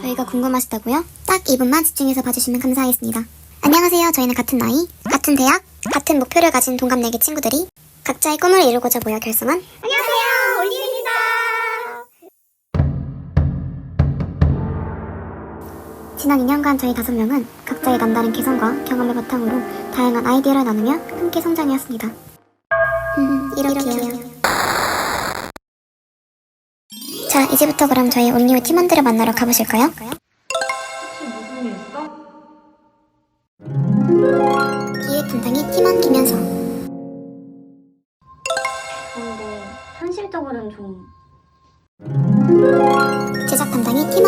저희가 궁금하시다고요? 딱 2분만 집중해서 봐주시면 감사하겠습니다. 안녕하세요. 저희는 같은 나이, 같은 대학, 같은 목표를 가진 동갑내기 친구들이 각자의 꿈을 이루고자 모여 결성한 안녕하세요. 올리입니다. 지난 2년간 저희 다섯 명은 각자의 남다른 개성과 경험을 바탕으로 다양한 아이디어를 나누며 함께 성장해왔습니다. 음, 이렇게요. 자, 이제부터 그럼 저희 온리오 팀원들을 만나러 가보실까요? 기획 담당이 팀원 근데 현실적으로는 좀 제작 담당이 팀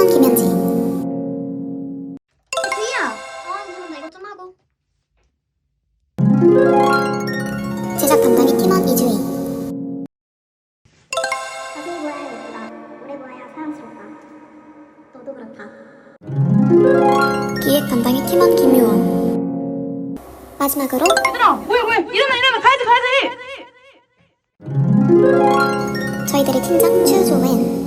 그렇다. 기획 담당이 팀원 김유원, 마지막으로 얘들아 뭐야 뭐야? 일어나 일어나. 가야지 가야지. 저희들의 팀장 추조엔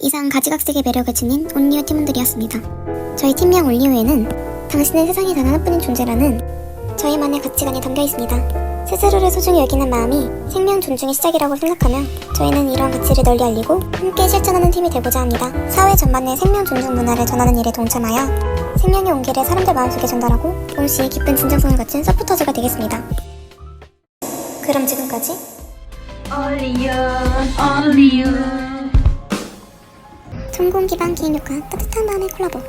이상 가지각색의 매력을 지닌 온리오 팀원들이었습니다. 저희 팀명 올리오에는 당신은 세상에 단 하나뿐인 존재라는 저희만의 가치관이 담겨 있습니다. 스스로를 소중히 여기는 마음이 생명 존중의 시작이라고 생각하며 저희는 이러한 가치를 널리 알리고 함께 실천하는 팀이 되고자 합니다. 사회 전반의 생명 존중 문화를 전하는 일에 동참하여 생명의 온기를 사람들 마음속에 전달하고 동시에 깊은 진정성을 갖춘 서포터즈가 되겠습니다. 그럼 지금까지 얼리유 얼리유 성공 기반 기획 효과 따뜻한 마음의 콜라보.